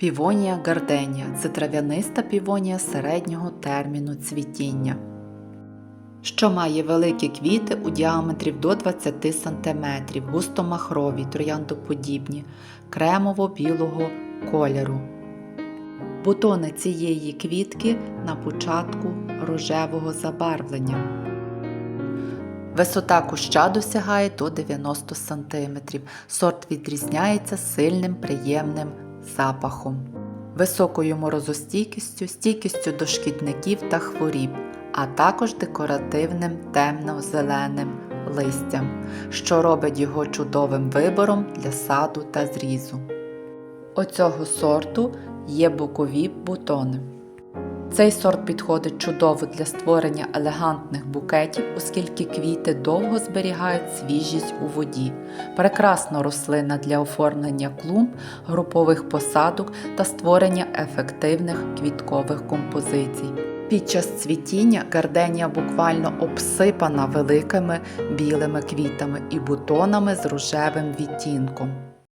Півонія гарденія це трав'яниста півонія середнього терміну цвітіння, що має великі квіти у діаметрі до 20 см, густомахрові, трояндоподібні, кремово-білого кольору. Бутони цієї квітки на початку рожевого забарвлення. Висота куща досягає до 90 см. Сорт відрізняється сильним приємним запахом, високою морозостійкістю, стійкістю до шкідників та хворіб, а також декоративним темно-зеленим листям, що робить його чудовим вибором для саду та зрізу. Оцього сорту є бокові бутони. Цей сорт підходить чудово для створення елегантних букетів, оскільки квіти довго зберігають свіжість у воді. Прекрасна рослина для оформлення клумб, групових посадок та створення ефективних квіткових композицій. Під час цвітіння гарденія буквально обсипана великими білими квітами і бутонами з рожевим відтінком.